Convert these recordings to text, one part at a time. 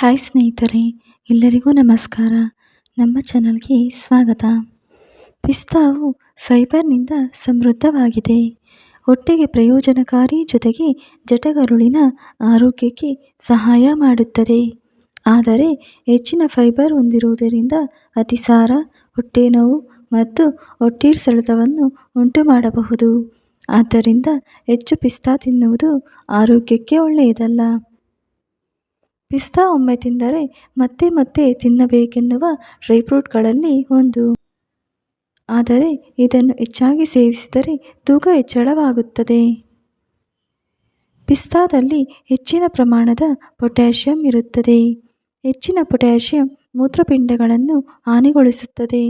Hi ಸ್ನೇಹಿತರೆ, ಎಲ್ಲರಿಗೂ ನಮಸ್ಕಾರ. ನಮ್ಮ ಚಾನಲ್ಗೆ ಸ್ವಾಗತ. ಪಿಸ್ತಾವು ಫೈಬರ್ನಿಂದ ಸಮೃದ್ಧವಾಗಿದೆ. ಹೊಟ್ಟೆಗೆ ಪ್ರಯೋಜನಕಾರಿ ಜೊತೆಗೆ ಜಟಗರುಳಿನ ಆರೋಗ್ಯಕ್ಕೆ ಸಹಾಯ ಮಾಡುತ್ತದೆ. ಆದರೆ ಹೆಚ್ಚಿನ ಫೈಬರ್ ಹೊಂದಿರುವುದರಿಂದ ಅತಿಸಾರ, ಹೊಟ್ಟೆ ನೋವು ಮತ್ತು ಹೊಟ್ಟೆ ಸೆಳೆತವನ್ನು ಉಂಟು ಮಾಡಬಹುದು. ಆದ್ದರಿಂದ ಹೆಚ್ಚು ಪಿಸ್ತಾ ತಿನ್ನುವುದು ಆರೋಗ್ಯಕ್ಕೆ ಒಳ್ಳೆಯದಲ್ಲ. ಪಿಸ್ತಾ ಒಮ್ಮೆ ತಿಂದರೆ ಮತ್ತೆ ಮತ್ತೆ ತಿನ್ನಬೇಕೆನ್ನುವ ಡ್ರೈ ಫ್ರೂಟ್ಗಳಲ್ಲಿ ಒಂದು. ಆದರೆ ಇದನ್ನು ಹೆಚ್ಚಾಗಿ ಸೇವಿಸಿದರೆ ತೂಕ ಹೆಚ್ಚಳವಾಗುತ್ತದೆ. ಪಿಸ್ತಾದಲ್ಲಿ ಹೆಚ್ಚಿನ ಪ್ರಮಾಣದ ಪೊಟ್ಯಾಷಿಯಂ ಇರುತ್ತದೆ. ಹೆಚ್ಚಿನ ಪೊಟ್ಯಾಷಿಯಂ ಮೂತ್ರಪಿಂಡಗಳನ್ನು ಹಾನಿಗೊಳಿಸುತ್ತದೆ.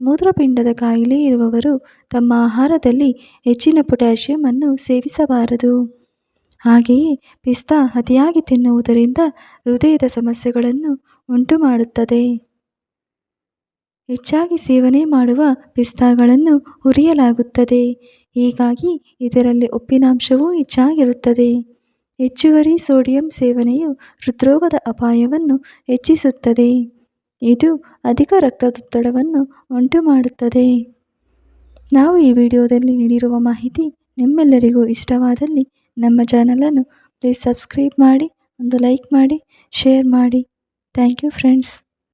ಮೂತ್ರಪಿಂಡದ ಕಾಯಿಲೆ ಇರುವವರು ತಮ್ಮ ಆಹಾರದಲ್ಲಿ ಹೆಚ್ಚಿನ ಪೊಟ್ಯಾಷಿಯಂ ಅನ್ನು ಸೇವಿಸಬಾರದು. ಹಾಗೆಯೇ ಪಿಸ್ತಾ ಅತಿಯಾಗಿ ತಿನ್ನುವುದರಿಂದ ಹೃದಯದ ಸಮಸ್ಯೆಗಳನ್ನು ಉಂಟು ಮಾಡುತ್ತದೆ ಹೆಚ್ಚಾಗಿ ಸೇವನೆ ಮಾಡುವ ಪಿಸ್ತಾಗಳನ್ನು ಹುರಿಯಲಾಗುತ್ತದೆ. ಹೀಗಾಗಿ ಇದರಲ್ಲಿ ಉಪ್ಪಿನಾಂಶವೂ ಹೆಚ್ಚಾಗಿರುತ್ತದೆ. ಹೆಚ್ಚುವರಿ ಸೋಡಿಯಂ ಸೇವನೆಯು ಹೃದ್ರೋಗದ ಅಪಾಯವನ್ನು ಹೆಚ್ಚಿಸುತ್ತದೆ. ಇದು ಅಧಿಕ ರಕ್ತದೊತ್ತಡವನ್ನು ಉಂಟು ಮಾಡುತ್ತದೆ ನಾವು ಈ ವಿಡಿಯೋದಲ್ಲಿ ನೀಡಿರುವ ಮಾಹಿತಿ ನಿಮ್ಮೆಲ್ಲರಿಗೂ ಇಷ್ಟವಾದಲ್ಲಿ ನಮ್ಮ ಚಾನಲನ್ನು ಪ್ಲೀಸ್ ಸಬ್ಸ್ಕ್ರೈಬ್ ಮಾಡಿ ಒಂದು ಲೈಕ್ ಮಾಡಿ ಶೇರ್ ಮಾಡಿ. Thank you friends